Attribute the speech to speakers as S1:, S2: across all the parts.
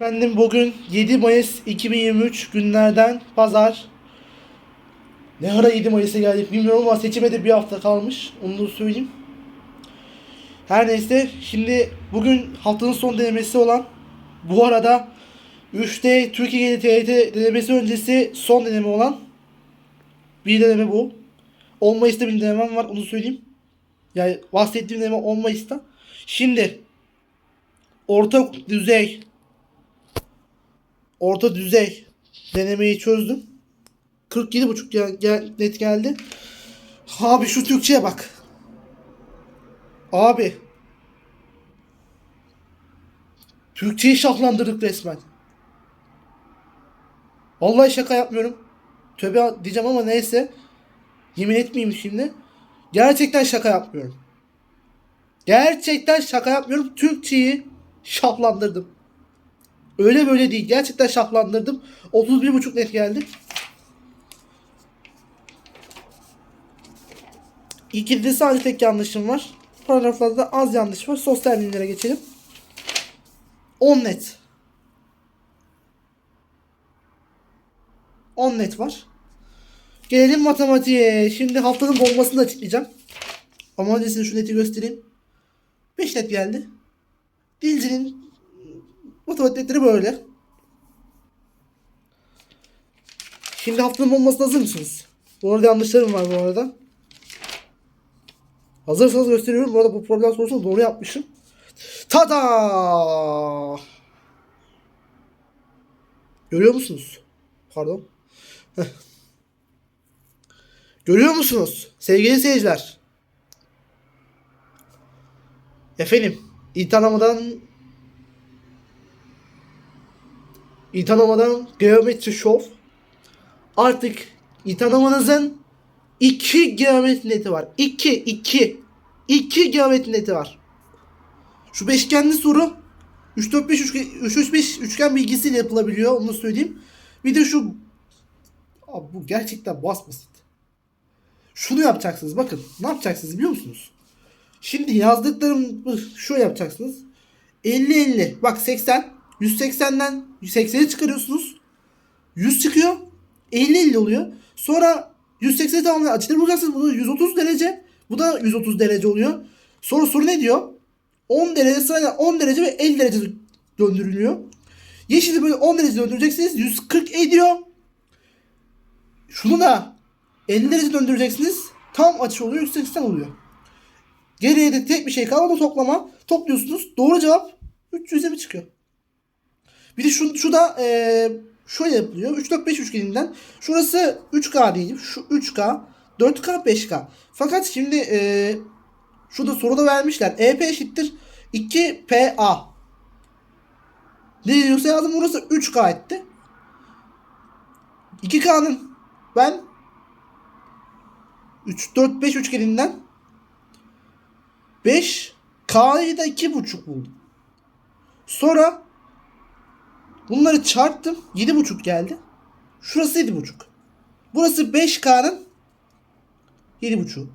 S1: Efendim bugün 7 Mayıs 2023 günlerden pazar. Ne ara 7 Mayıs'a geldik bilmiyorum ama seçime de bir hafta kalmış. Onu da söyleyeyim. Her neyse şimdi bugün haftanın son denemesi olan bu arada 3'te Türkiye TRT denemesi öncesi son deneme olan bir deneme bu. 10 Mayıs'ta bir denemem var onu söyleyeyim. Yani bahsettiğim deneme 10 Mayıs'ta. Şimdi orta düzey orta düzey denemeyi çözdüm. 47.5 gel, gel, net geldi. Abi şu Türkçe'ye bak. Abi. Türkçeyi şahlandırdık resmen. Vallahi şaka yapmıyorum. Tövbe diyeceğim ama neyse. Yemin etmeyeyim şimdi. Gerçekten şaka yapmıyorum. Gerçekten şaka yapmıyorum. Türkçeyi şahlandırdım. Öyle böyle değil. Gerçekten şahlandırdım. 31.5 net geldi. İkide sadece tek yanlışım var. Paragraflarda az yanlış var. Sosyal bilimlere geçelim. 10 net. 10 net var. Gelelim matematiğe. Şimdi haftanın bombasını da açıklayacağım. Ama öncesinde şu neti göstereyim. 5 net geldi. Dilcinin matematikleri böyle. Şimdi haftanın bombasına hazır mısınız? Bu arada yanlışlarım var bu arada. Hazırsanız gösteriyorum. Bu arada bu problem sorusunu doğru yapmışım. Tada! Görüyor musunuz? Pardon. Görüyor musunuz? Sevgili seyirciler. Efendim, iyi tanımadan geometri show artık tanımanızın iki geometri neti var. İki, iki. İki geometri neti var. Şu beşgenli soru 3 4 5 üçgen 3 3 5 üçgen bilgisiyle yapılabiliyor onu söyleyeyim. Bir de şu Abi bu gerçekten bas basit. Şunu yapacaksınız bakın. Ne yapacaksınız biliyor musunuz? Şimdi yazdıklarım şu yapacaksınız. 50 50. Bak 80. 180'den 180'i çıkarıyorsunuz. 100 çıkıyor. 50 50 oluyor. Sonra 180'i tamamlayan açıları bulacaksınız. Bu da 130 derece. Bu da 130 derece oluyor. Sonra soru ne diyor? 10 derece sırayla 10 derece ve 50 derece döndürülüyor. Yeşili böyle 10 derece döndüreceksiniz. 140 ediyor. Şunu da 50 derece döndüreceksiniz. Tam açı oluyor. 180 oluyor. Geriye de tek bir şey kaldı. O toplama. Topluyorsunuz. Doğru cevap 320 çıkıyor. Bir de şu, şu da e, şöyle yapılıyor. 3 4 5 üçgeninden. Şurası 3K diyeyim. Şu 3K, 4K, 5K. Fakat şimdi e, şurada soruda vermişler. EP eşittir 2PA. Ne diyorsa yazdım. Burası 3K etti. 2K'nın ben 3 4 5 üçgeninden 5 K'yı da 2,5 buldum. Sonra bunları çarptım. 7,5 geldi. Şurası 7,5. Burası 5K'nın 7,5.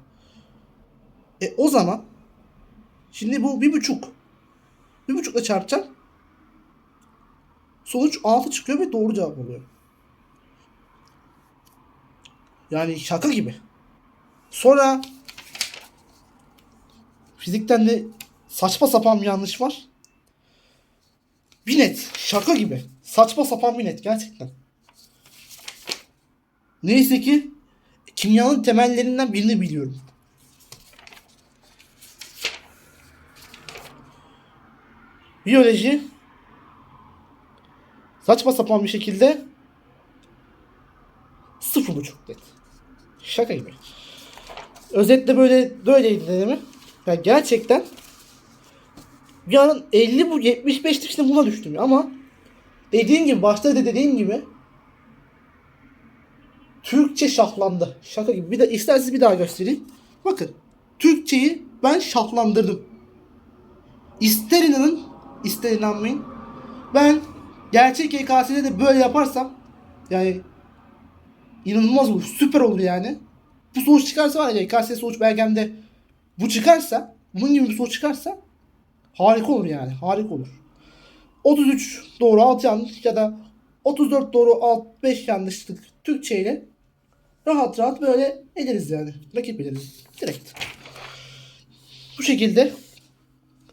S1: E o zaman şimdi bu 1,5 1,5 ile çarpacağım. Sonuç 6 çıkıyor ve doğru cevap oluyor. Yani şaka gibi. Sonra fizikten de saçma sapan bir yanlış var. Bir net. Şaka gibi. Saçma sapan bir net gerçekten. Neyse ki kimyanın temellerinden birini biliyorum. Biyoloji saçma sapan bir şekilde sıfır buçuk net. Şaka gibi. Özetle böyle böyleydi deneme. Ya gerçekten bir an 50 bu 75 işte buna düştüm ama dediğim gibi başta da dediğim gibi Türkçe şahlandı. Şaka gibi. Bir de isterseniz bir daha göstereyim. Bakın. Türkçeyi ben şahlandırdım. İster inanın, ister inanmayın. Ben gerçek YKS'de de böyle yaparsam yani inanılmaz olur. Süper olur yani. Bu sonuç çıkarsa var ya YKS sonuç belgemde bu çıkarsa bunun gibi bir sonuç çıkarsa harika olur yani. Harika olur. 33 doğru 6 yanlış ya da 34 doğru 6 5 yanlışlık Türkçe ile rahat rahat böyle ederiz yani. Rakip ederiz. Direkt. Bu şekilde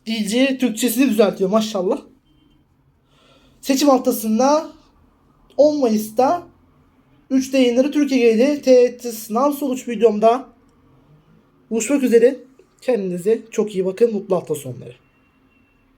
S1: DJ Türkçesini düzeltiyor maşallah. Seçim haftasında 10 Mayıs'ta 3 yayınları Türkiye'de TET sınav sonuç videomda buluşmak üzere. Kendinize çok iyi bakın. Mutlu hafta sonları.